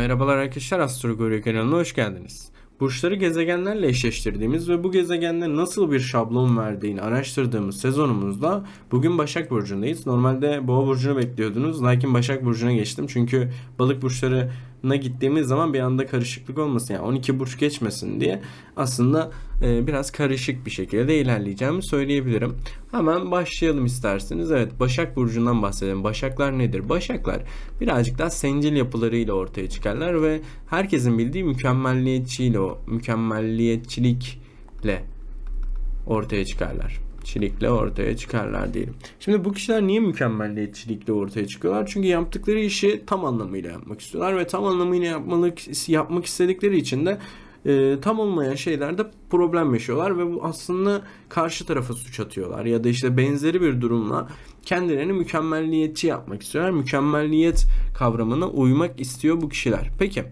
Merhabalar arkadaşlar Astrogorya kanalına hoş geldiniz. Burçları gezegenlerle eşleştirdiğimiz ve bu gezegenler nasıl bir şablon verdiğini araştırdığımız sezonumuzda bugün Başak Burcu'ndayız. Normalde Boğa Burcu'nu bekliyordunuz lakin Başak Burcu'na geçtim çünkü balık burçlarına gittiğimiz zaman bir anda karışıklık olmasın yani 12 burç geçmesin diye aslında e, biraz karışık bir şekilde ilerleyeceğimi söyleyebilirim. Hemen başlayalım isterseniz. Evet Başak Burcu'ndan bahsedelim. Başaklar nedir? Başaklar birazcık daha sencil yapılarıyla ortaya çıkarlar ve herkesin bildiği mükemmelliyetçiyle o mükemmelliyetçilikle ortaya çıkarlar. Çilikle ortaya çıkarlar diyelim. Şimdi bu kişiler niye mükemmelliyetçilikle ortaya çıkıyorlar? Çünkü yaptıkları işi tam anlamıyla yapmak istiyorlar ve tam anlamıyla yapmalık, yapmak istedikleri için de e, tam olmayan şeylerde problem yaşıyorlar ve bu aslında karşı tarafa suç atıyorlar ya da işte benzeri bir durumla kendilerini mükemmelliyetçi yapmak istiyorlar. Mükemmelliyet kavramına uymak istiyor bu kişiler. Peki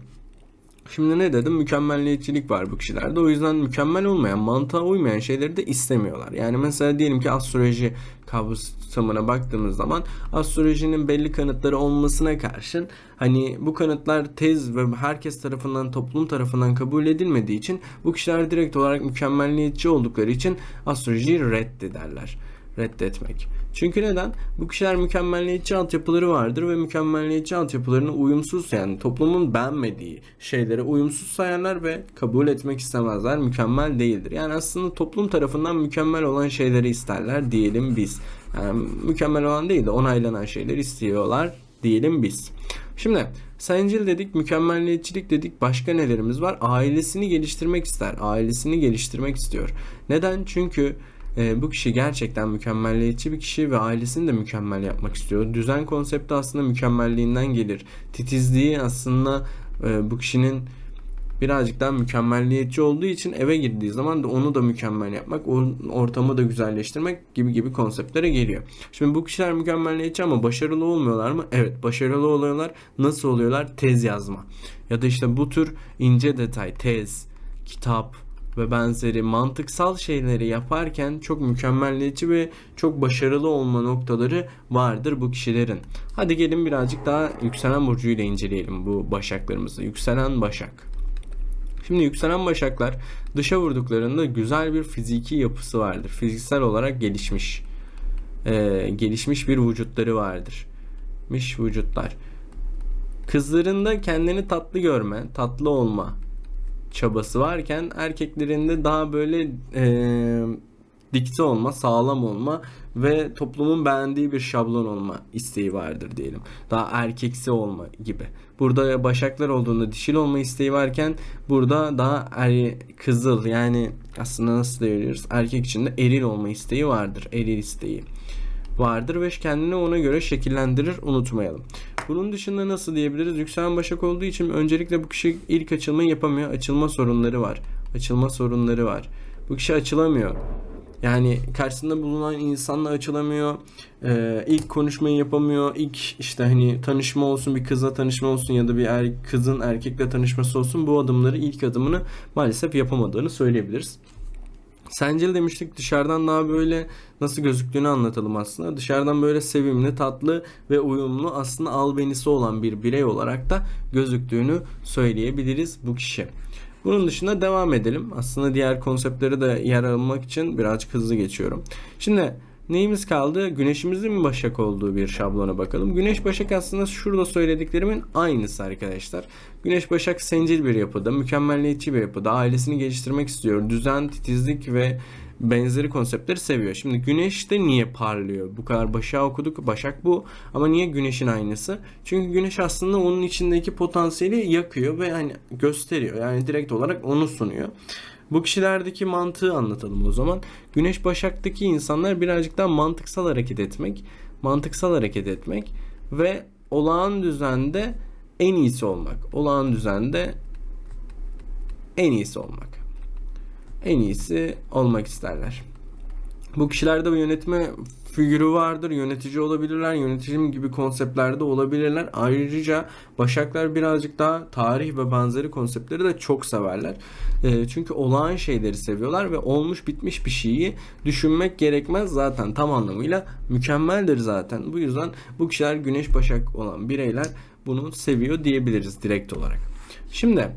Şimdi ne dedim? Mükemmelliyetçilik var bu kişilerde. O yüzden mükemmel olmayan, mantığa uymayan şeyleri de istemiyorlar. Yani mesela diyelim ki astroloji kavramına baktığımız zaman astrolojinin belli kanıtları olmasına karşın hani bu kanıtlar tez ve herkes tarafından, toplum tarafından kabul edilmediği için bu kişiler direkt olarak mükemmelliyetçi oldukları için astrolojiyi reddederler reddetmek. Çünkü neden? Bu kişiler mükemmelliyetçi altyapıları vardır ve mükemmelliyetçi altyapılarını uyumsuz yani toplumun beğenmediği şeylere uyumsuz sayarlar ve kabul etmek istemezler. Mükemmel değildir. Yani aslında toplum tarafından mükemmel olan şeyleri isterler diyelim biz. Yani mükemmel olan değil de onaylanan şeyleri istiyorlar diyelim biz. Şimdi Sencil dedik, mükemmelliyetçilik dedik. Başka nelerimiz var? Ailesini geliştirmek ister. Ailesini geliştirmek istiyor. Neden? Çünkü e, bu kişi gerçekten mükemmelliyetçi bir kişi ve ailesini de mükemmel yapmak istiyor. Düzen konsepti aslında mükemmelliğinden gelir. Titizliği aslında e, bu kişinin birazcık daha mükemmelliyetçi olduğu için eve girdiği zaman da onu da mükemmel yapmak, ortamı da güzelleştirmek gibi gibi konseptlere geliyor. Şimdi bu kişiler mükemmelliyetçi ama başarılı olmuyorlar mı? Evet, başarılı oluyorlar. Nasıl oluyorlar? Tez yazma. Ya da işte bu tür ince detay, tez, kitap, ve benzeri mantıksal şeyleri yaparken çok mükemmelliyetçi ve çok başarılı olma noktaları vardır bu kişilerin. Hadi gelin birazcık daha yükselen burcuyla inceleyelim bu başaklarımızı. Yükselen başak. Şimdi yükselen başaklar dışa vurduklarında güzel bir fiziki yapısı vardır. Fiziksel olarak gelişmiş. Ee, gelişmiş bir vücutları vardır. Miş vücutlar. Kızlarında kendini tatlı görme, tatlı olma, çabası varken erkeklerinde daha böyle e, dikte olma, sağlam olma ve toplumun beğendiği bir şablon olma isteği vardır diyelim. Daha erkeksi olma gibi. Burada başaklar olduğunda dişil olma isteği varken burada daha er, kızıl yani aslında nasıl diyoruz? Erkek için de eril olma isteği vardır. Eril isteği vardır ve kendini ona göre şekillendirir unutmayalım. Bunun dışında nasıl diyebiliriz? Yükselen başak olduğu için öncelikle bu kişi ilk açılmayı yapamıyor. Açılma sorunları var. Açılma sorunları var. Bu kişi açılamıyor. Yani karşısında bulunan insanla açılamıyor. Ee, ilk konuşmayı yapamıyor. İlk işte hani tanışma olsun bir kızla tanışma olsun ya da bir er, kızın erkekle tanışması olsun bu adımları ilk adımını maalesef yapamadığını söyleyebiliriz. Sencil demiştik dışarıdan daha böyle nasıl gözüktüğünü anlatalım aslında. Dışarıdan böyle sevimli, tatlı ve uyumlu aslında albenisi olan bir birey olarak da gözüktüğünü söyleyebiliriz bu kişi. Bunun dışında devam edelim. Aslında diğer konseptleri de yer almak için birazcık hızlı geçiyorum. Şimdi Neyimiz kaldı? Güneşimizin mi Başak olduğu bir şablona bakalım. Güneş Başak aslında şurada söylediklerimin aynısı arkadaşlar. Güneş Başak sencil bir yapıda, mükemmelliyetçi bir yapıda, ailesini geliştirmek istiyor. Düzen, titizlik ve benzeri konseptleri seviyor. Şimdi güneş de niye parlıyor? Bu kadar başa okuduk. Başak bu. Ama niye güneşin aynısı? Çünkü güneş aslında onun içindeki potansiyeli yakıyor ve hani gösteriyor. Yani direkt olarak onu sunuyor. Bu kişilerdeki mantığı anlatalım o zaman. Güneş Başak'taki insanlar birazcık daha mantıksal hareket etmek, mantıksal hareket etmek ve olağan düzende en iyisi olmak. Olağan düzende en iyisi olmak. En iyisi olmak isterler. Bu kişilerde bu yönetme figürü vardır. Yönetici olabilirler. Yönetim gibi konseptlerde olabilirler. Ayrıca Başaklar birazcık daha tarih ve benzeri konseptleri de çok severler. E, çünkü olağan şeyleri seviyorlar ve olmuş bitmiş bir şeyi düşünmek gerekmez zaten tam anlamıyla mükemmeldir zaten. Bu yüzden bu kişiler Güneş Başak olan bireyler bunu seviyor diyebiliriz direkt olarak. Şimdi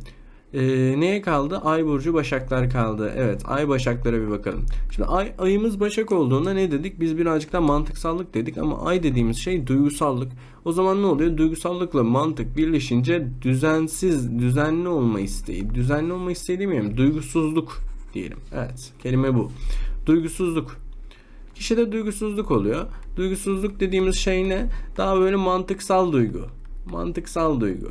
e, neye kaldı? Ay burcu Başaklar kaldı. Evet, Ay Başaklara bir bakalım. Şimdi Ay ayımız Başak olduğunda ne dedik? Biz birazcık da mantıksallık dedik ama Ay dediğimiz şey duygusallık. O zaman ne oluyor? Duygusallıkla mantık birleşince düzensiz, düzenli olma isteği. Düzenli olma isteği demeyelim, duygusuzluk diyelim. Evet, kelime bu. Duygusuzluk. Kişide duygusuzluk oluyor. Duygusuzluk dediğimiz şey ne? Daha böyle mantıksal duygu. Mantıksal duygu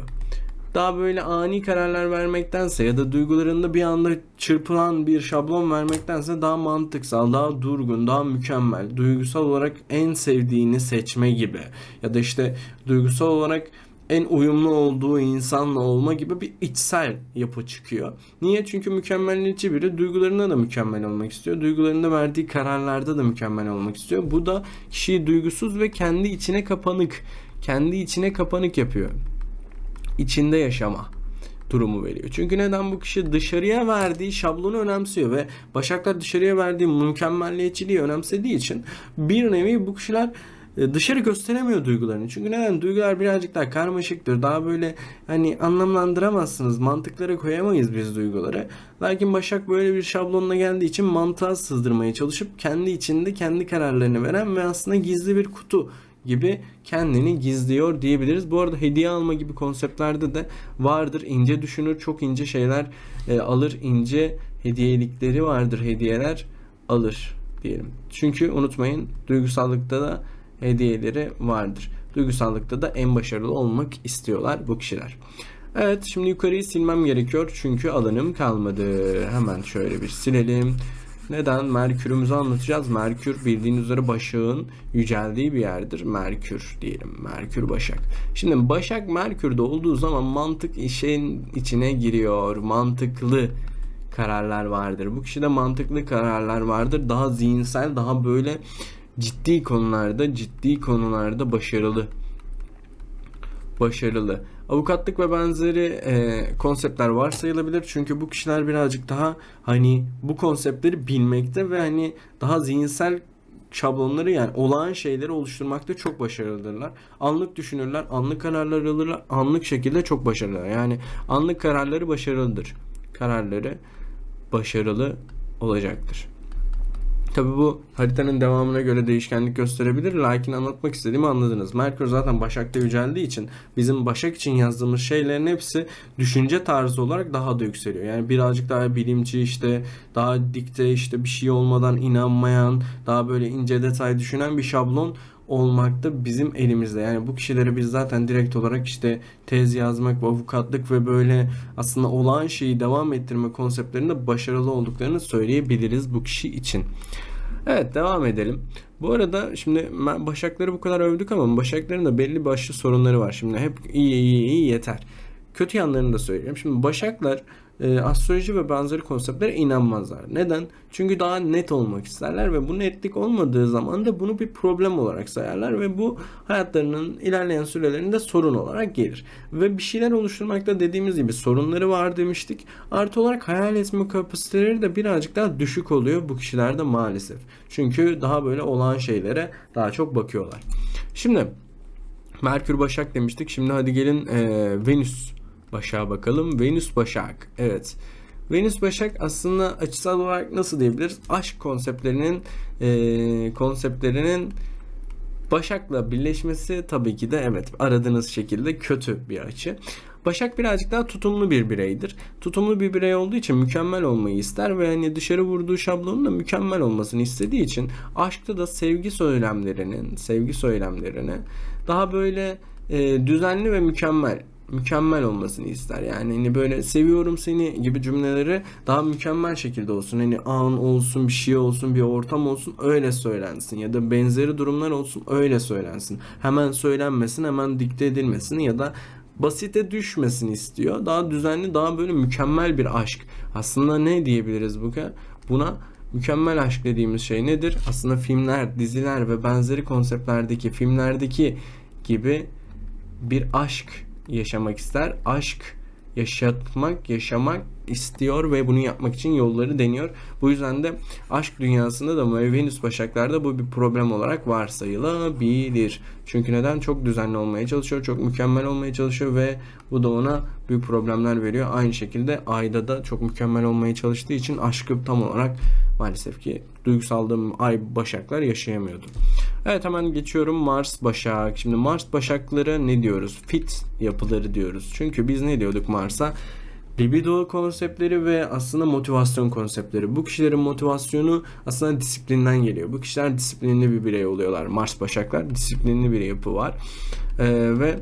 daha böyle ani kararlar vermektense ya da duygularında bir anda çırpılan bir şablon vermektense daha mantıksal, daha durgun, daha mükemmel, duygusal olarak en sevdiğini seçme gibi ya da işte duygusal olarak en uyumlu olduğu insanla olma gibi bir içsel yapı çıkıyor. Niye? Çünkü mükemmelliyetçi biri duygularında da mükemmel olmak istiyor. Duygularında verdiği kararlarda da mükemmel olmak istiyor. Bu da kişiyi duygusuz ve kendi içine kapanık, kendi içine kapanık yapıyor içinde yaşama durumu veriyor. Çünkü neden bu kişi dışarıya verdiği şablonu önemsiyor ve Başaklar dışarıya verdiği mükemmelliyetçiliği önemsediği için bir nevi bu kişiler e, dışarı gösteremiyor duygularını. Çünkü neden? Duygular birazcık daha karmaşıktır. Daha böyle hani anlamlandıramazsınız. Mantıklara koyamayız biz duyguları. Lakin Başak böyle bir şablonla geldiği için mantığa sızdırmaya çalışıp kendi içinde kendi kararlarını veren ve aslında gizli bir kutu gibi kendini gizliyor diyebiliriz. Bu arada hediye alma gibi konseptlerde de vardır. İnce düşünür, çok ince şeyler e, alır, ince hediyelikleri vardır. Hediyeler alır diyelim. Çünkü unutmayın duygusallıkta da hediyeleri vardır. Duygusallıkta da en başarılı olmak istiyorlar bu kişiler. Evet şimdi yukarıyı silmem gerekiyor çünkü alanım kalmadı. Hemen şöyle bir silelim. Neden? Merkür'ümüzü anlatacağız. Merkür bildiğiniz üzere Başak'ın yüceldiği bir yerdir. Merkür diyelim. Merkür Başak. Şimdi Başak Merkür'de olduğu zaman mantık işin içine giriyor. Mantıklı kararlar vardır. Bu kişide mantıklı kararlar vardır. Daha zihinsel, daha böyle ciddi konularda, ciddi konularda başarılı. Başarılı avukatlık ve benzeri e, konseptler varsayılabilir. Çünkü bu kişiler birazcık daha hani bu konseptleri bilmekte ve hani daha zihinsel şablonları yani olağan şeyleri oluşturmakta çok başarılıdırlar. Anlık düşünürler, anlık kararlar alırlar, anlık şekilde çok başarılılar. Yani anlık kararları başarılıdır. Kararları başarılı olacaktır. Tabi bu haritanın devamına göre değişkenlik gösterebilir. Lakin anlatmak istediğimi anladınız. Merkür zaten Başak'ta yüceldiği için bizim Başak için yazdığımız şeylerin hepsi düşünce tarzı olarak daha da yükseliyor. Yani birazcık daha bilimci işte daha dikte işte bir şey olmadan inanmayan daha böyle ince detay düşünen bir şablon olmakta bizim elimizde. Yani bu kişileri biz zaten direkt olarak işte tez yazmak avukatlık ve böyle aslında olağan şeyi devam ettirme konseptlerinde başarılı olduklarını söyleyebiliriz bu kişi için. Evet devam edelim. Bu arada şimdi Başakları bu kadar övdük ama Başakların da belli başlı sorunları var. Şimdi hep iyi iyi iyi yeter. Kötü yanlarını da söyleyeyim. Şimdi Başaklar e, astroloji ve benzeri konseptlere inanmazlar. Neden? Çünkü daha net olmak isterler ve bu netlik olmadığı zaman da bunu bir problem olarak sayarlar ve bu hayatlarının ilerleyen sürelerinde sorun olarak gelir. Ve bir şeyler oluşturmakta dediğimiz gibi sorunları var demiştik. Artı olarak hayal etme kapasiteleri de birazcık daha düşük oluyor bu kişilerde maalesef. Çünkü daha böyle olan şeylere daha çok bakıyorlar. Şimdi Merkür Başak demiştik. Şimdi hadi gelin e, Venüs Başak'a bakalım. Venüs Başak. Evet. Venüs Başak aslında açısal olarak nasıl diyebiliriz? Aşk konseptlerinin e, konseptlerinin Başak'la birleşmesi tabii ki de evet aradığınız şekilde kötü bir açı. Başak birazcık daha tutumlu bir bireydir. Tutumlu bir birey olduğu için mükemmel olmayı ister ve hani dışarı vurduğu şablonun da mükemmel olmasını istediği için aşkta da sevgi söylemlerinin, sevgi söylemlerini daha böyle e, düzenli ve mükemmel mükemmel olmasını ister. Yani hani böyle seviyorum seni gibi cümleleri daha mükemmel şekilde olsun. Hani an olsun, bir şey olsun, bir ortam olsun öyle söylensin ya da benzeri durumlar olsun öyle söylensin. Hemen söylenmesin, hemen dikte edilmesin ya da basite düşmesin istiyor. Daha düzenli, daha böyle mükemmel bir aşk. Aslında ne diyebiliriz bu buna? Mükemmel aşk dediğimiz şey nedir? Aslında filmler, diziler ve benzeri konseptlerdeki filmlerdeki gibi bir aşk yaşamak ister. Aşk yaşatmak, yaşamak istiyor ve bunu yapmak için yolları deniyor. Bu yüzden de aşk dünyasında da Venüs Başaklar'da bu bir problem olarak varsayılabilir. Çünkü neden? Çok düzenli olmaya çalışıyor, çok mükemmel olmaya çalışıyor ve bu da ona büyük problemler veriyor. Aynı şekilde ayda da çok mükemmel olmaya çalıştığı için aşkı tam olarak maalesef ki duygusaldığım ay Başaklar yaşayamıyordu. Evet hemen geçiyorum Mars Başak. Şimdi Mars Başakları ne diyoruz? Fit yapıları diyoruz. Çünkü biz ne diyorduk Mars'a? Libido konseptleri ve aslında motivasyon konseptleri. Bu kişilerin motivasyonu aslında disiplinden geliyor. Bu kişiler disiplinli bir birey oluyorlar. Mars Başaklar disiplinli bir yapı var. Ee, ve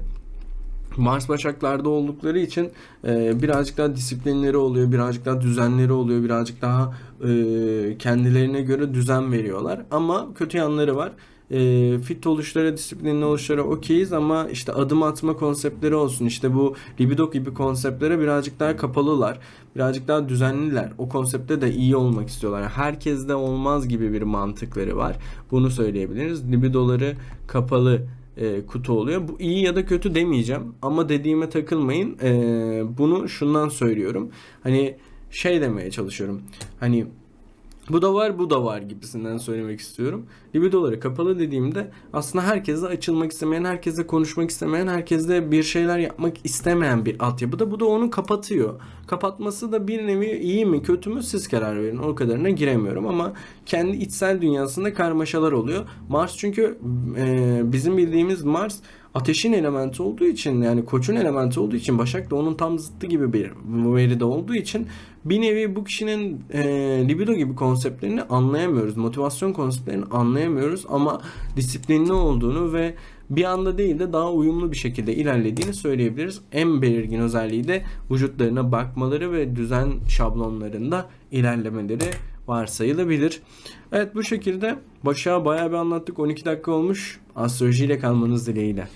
Mars Başaklar'da oldukları için e, birazcık daha disiplinleri oluyor, birazcık daha düzenleri oluyor, birazcık daha e, kendilerine göre düzen veriyorlar. Ama kötü yanları var. E, fit oluşlara, disiplinli oluşlara okeyiz ama işte adım atma konseptleri olsun. İşte bu libido gibi konseptlere birazcık daha kapalılar. Birazcık daha düzenliler. O konsepte de iyi olmak istiyorlar. Yani herkeste olmaz gibi bir mantıkları var. Bunu söyleyebiliriz. Libidoları kapalı e, kutu oluyor. Bu iyi ya da kötü demeyeceğim ama dediğime takılmayın. E, bunu şundan söylüyorum. Hani şey demeye çalışıyorum. Hani bu da var bu da var gibisinden söylemek istiyorum. Libidoları kapalı dediğimde aslında herkese açılmak istemeyen, herkese konuşmak istemeyen, herkese bir şeyler yapmak istemeyen bir altyapıda. Bu da onu kapatıyor. Kapatması da bir nevi iyi mi kötü mü siz karar verin. O kadarına giremiyorum ama kendi içsel dünyasında karmaşalar oluyor. Mars çünkü e, bizim bildiğimiz Mars ateşin elementi olduğu için yani koçun elementi olduğu için Başak da onun tam zıttı gibi bir veride olduğu için bir nevi bu kişinin e, libido gibi konseptlerini anlayamıyoruz. Motivasyon konseptlerini anlayamıyoruz ama disiplinli olduğunu ve bir anda değil de daha uyumlu bir şekilde ilerlediğini söyleyebiliriz. En belirgin özelliği de vücutlarına bakmaları ve düzen şablonlarında ilerlemeleri varsayılabilir. Evet bu şekilde başa bayağı bir anlattık. 12 dakika olmuş. Astrolojiyle kalmanız dileğiyle.